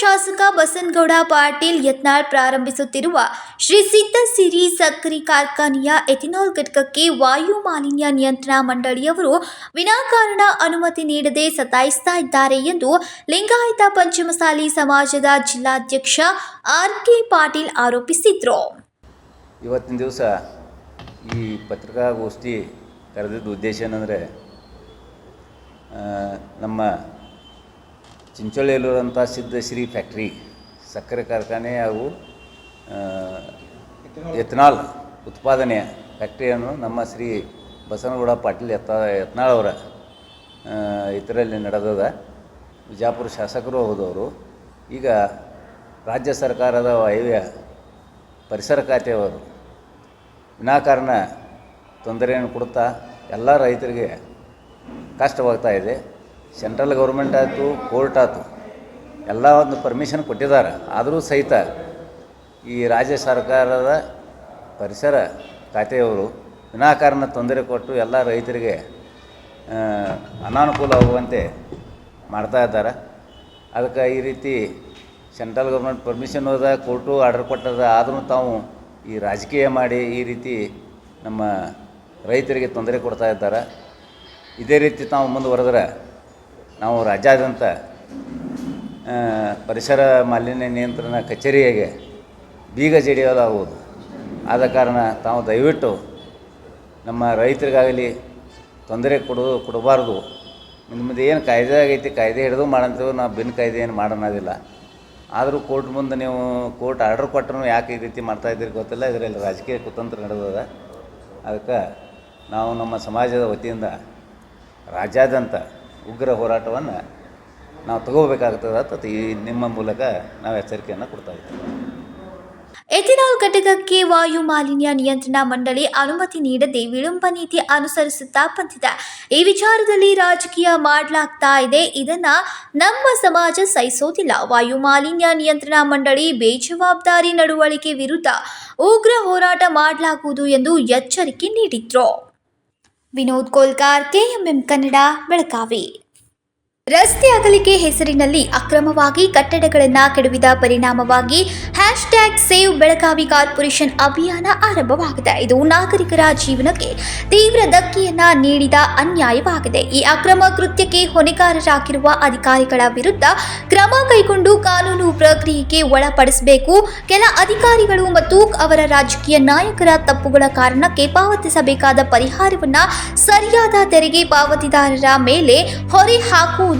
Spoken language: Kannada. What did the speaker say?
ಶಾಸಕ ಬಸನಗೌಡ ಪಾಟೀಲ್ ಯತ್ನಾಳ್ ಪ್ರಾರಂಭಿಸುತ್ತಿರುವ ಶ್ರೀ ಸಿದ್ಧಸಿರಿ ಸಕ್ಕರೆ ಕಾರ್ಖಾನೆಯ ಎಥಿನಾಲ್ ಘಟಕಕ್ಕೆ ವಾಯು ಮಾಲಿನ್ಯ ನಿಯಂತ್ರಣ ಮಂಡಳಿಯವರು ವಿನಾಕಾರಣ ಅನುಮತಿ ನೀಡದೆ ಸತಾಯಿಸ್ತಾ ಇದ್ದಾರೆ ಎಂದು ಲಿಂಗಾಯತ ಪಂಚಮಸಾಲಿ ಸಮಾಜದ ಜಿಲ್ಲಾಧ್ಯಕ್ಷ ಆರ್ ಕೆ ಪಾಟೀಲ್ ಆರೋಪಿಸಿದ್ರು. ಇವತ್ತಿನ ದಿವಸ ಈ ಪತ್ರಿಕಾಗೋಷ್ಠಿ ಕರೆದಿದ್ದ ಉದ್ದೇಶ ಏನಂದರೆ ನಮ್ಮ ಚಿಂಚೋಳಿಯಲ್ಲಿರುವಂಥ ಸಿದ್ಧಶ್ರೀ ಫ್ಯಾಕ್ಟ್ರಿ, ಸಕ್ಕರೆ ಕಾರ್ಖಾನೆ ಹಾಗೂ ಎಥನಾಲ್ ಉತ್ಪಾದನೆಯ ಫ್ಯಾಕ್ಟ್ರಿಯನ್ನು ನಮ್ಮ ಶ್ರೀ ಬಸವನಗೌಡ ಪಾಟೀಲ್ ಯತ್ನಾಳ್ ಅವರ ಇದರಲ್ಲಿ ನಡೆದದ. ವಿಜಾಪುರ ಶಾಸಕರು ಹೋದವರು. ಈಗ ರಾಜ್ಯ ಸರ್ಕಾರದ ವಾಯುವ್ಯ ಪರಿಸರ ಖಾತೆಯವರು ವಿನಾಕಾರಣ ತೊಂದರೆಯನ್ನು ಕೊಡುತ್ತಾ ಎಲ್ಲ ರೈತರಿಗೆ ಕಷ್ಟವಾಗ್ತಾ ಇದೆ. ಸೆಂಟ್ರಲ್ ಗೌರ್ಮೆಂಟ್ ಆಯಿತು, ಕೋರ್ಟ್ ಆಯಿತು, ಎಲ್ಲ ಒಂದು ಪರ್ಮಿಷನ್ ಕೊಟ್ಟಿದ್ದಾರೆ ಆದರೂ ಸಹಿತ ಈ ರಾಜ್ಯ ಸರ್ಕಾರದ ಪರಿಸರ ಖಾತೆಯವರು ವಿನಾಕಾರಣ ತೊಂದರೆ ಕೊಟ್ಟು ಎಲ್ಲ ರೈತರಿಗೆ ಅನಾನುಕೂಲವಾಗುವಂತೆ ಮಾಡ್ತಾ ಇದ್ದಾರೆ. ಅದಕ್ಕೆ ಈ ರೀತಿ ಸೆಂಟ್ರಲ್ ಗೌರ್ಮೆಂಟ್ ಪರ್ಮಿಷನ್ ಹೋದ, ಕೋರ್ಟು ಆರ್ಡರ್ ಕೊಟ್ಟದ, ಆದರೂ ತಾವು ಈ ರಾಜಕೀಯ ಮಾಡಿ ಈ ರೀತಿ ನಮ್ಮ ರೈತರಿಗೆ ತೊಂದರೆ ಕೊಡ್ತಾ ಇದ್ದಾರೆ. ಇದೇ ರೀತಿ ತಾವು ಮುಂದುವರೆದ್ರೆ ನಾವು ರಾಜ್ಯಾದ್ಯಂತ ಪರಿಸರ ಮಾಲಿನ್ಯ ನಿಯಂತ್ರಣ ಕಚೇರಿಯಾಗೆ ಬೀಗ ಜಡಿಯೋದಾಗುವುದು ಆದ ಕಾರಣ ತಾವು ದಯವಿಟ್ಟು ನಮ್ಮ ರೈತರಿಗಾಗಲಿ ತೊಂದರೆ ಕೊಡೋದು ಕೊಡಬಾರ್ದು. ನಿಮ್ಮದು ಏನು ಕಾಯ್ದೆ ಆಗೈತಿ, ಕಾಯ್ದೆ ಹಿಡಿದು ಮಾಡಂತೇವೆ, ನಾವು ಬಿನ್ ಕಾಯ್ದೆ ಏನು ಮಾಡೋಣದಿಲ್ಲ ಆದರೂ ಕೋರ್ಟ್ ಮುಂದೆ ನೀವು ಕೋರ್ಟ್ ಆರ್ಡರ್ ಕೊಟ್ಟರು ಯಾಕೆ ಈ ರೀತಿ ಮಾಡ್ತಾ ಇದ್ದೀರಿ ಗೊತ್ತಿಲ್ಲ, ಇದರಲ್ಲಿ ರಾಜಕೀಯ ಕುತಂತ್ರ ನಡೆದದ. ಅದಕ್ಕೆ ನಾವು ನಮ್ಮ ಸಮಾಜದ ವತಿಯಿಂದ ರಾಜ್ಯಾದ್ಯಂತ ಉಗ್ರ ಹೋರಾಟವನ್ನು ನಾವು ತಗೋಬೇಕಾಗ್ತದೆ ಅಂತ ನಿಮ್ಮ ಮೂಲಕ ನಾವು ಎಚ್ಚರಿಕೆಯನ್ನು ಕೊಡ್ತಾ ಇದ್ದೀವಿ. ಎಥಿನಾಲ್ ಘಟಕಕ್ಕೆ ವಾಯು ಮಾಲಿನ್ಯ ನಿಯಂತ್ರಣ ಮಂಡಳಿ ಅನುಮತಿ ನೀಡದೆ ವಿಳಂಬ ನೀತಿ ಅನುಸರಿಸುತ್ತಾ ಬಂದಿದೆ. ಈ ವಿಚಾರದಲ್ಲಿ ರಾಜಕೀಯ ಮಾಡಲಾಗ್ತಾ ಇದೆ. ಇದನ್ನ ನಮ್ಮ ಸಮಾಜ ಸಹಿಸೋದಿಲ್ಲ. ವಾಯು ಮಾಲಿನ್ಯ ನಿಯಂತ್ರಣ ಮಂಡಳಿ ಬೇಜವಾಬ್ದಾರಿ ನಡವಳಿಕೆ ವಿರುದ್ಧ ಉಗ್ರ ಹೋರಾಟ ಮಾಡಲಾಗುವುದು ಎಂದು ಎಚ್ಚರಿಕೆ ನೀಡಿದ್ರು. ವಿನೋದ್ ಕೋಲ್ಕಾರ್, ಕೆಎಂಎಂ ಕನ್ನಡ, ಬೆಳಗಾವಿ. ರಸ್ತೆ ಅಗಲಿಕೆ ಹೆಸರಿನಲ್ಲಿ ಅಕ್ರಮವಾಗಿ ಕಟ್ಟಡಗಳನ್ನು ಕೆಡವಿದ ಪರಿಣಾಮವಾಗಿ hashtag save Belagavi corporation ಅಭಿಯಾನ ಆರಂಭವಾಗಿದೆ. ಇದು ನಾಗರಿಕರ ಜೀವನಕ್ಕೆ ತೀವ್ರ ಧಕ್ಕೆಯನ್ನ ನೀಡಿದ ಅನ್ಯಾಯವಾಗಿದೆ. ಈ ಅಕ್ರಮ ಕೃತ್ಯಕ್ಕೆ ಹೊಣೆಗಾರರಾಗಿರುವ ಅಧಿಕಾರಿಗಳ ವಿರುದ್ಧ ಕ್ರಮ ಕೈಗೊಂಡು ಕಾನೂನು ಪ್ರಕ್ರಿಯೆಗೆ ಒಳಪಡಿಸಬೇಕು. ಕೆಲ ಅಧಿಕಾರಿಗಳು ಮತ್ತು ಅವರ ರಾಜಕೀಯ ನಾಯಕರ ತಪ್ಪುಗಳ ಕಾರಣಕ್ಕೆ ಪಾವತಿಸಬೇಕಾದ ಪರಿಹಾರವನ್ನ ಸರಿಯಾದ ತೆರಿಗೆ ಪಾವತಿದಾರರ ಮೇಲೆ ಹೊರೆ ಹಾಕುವುದು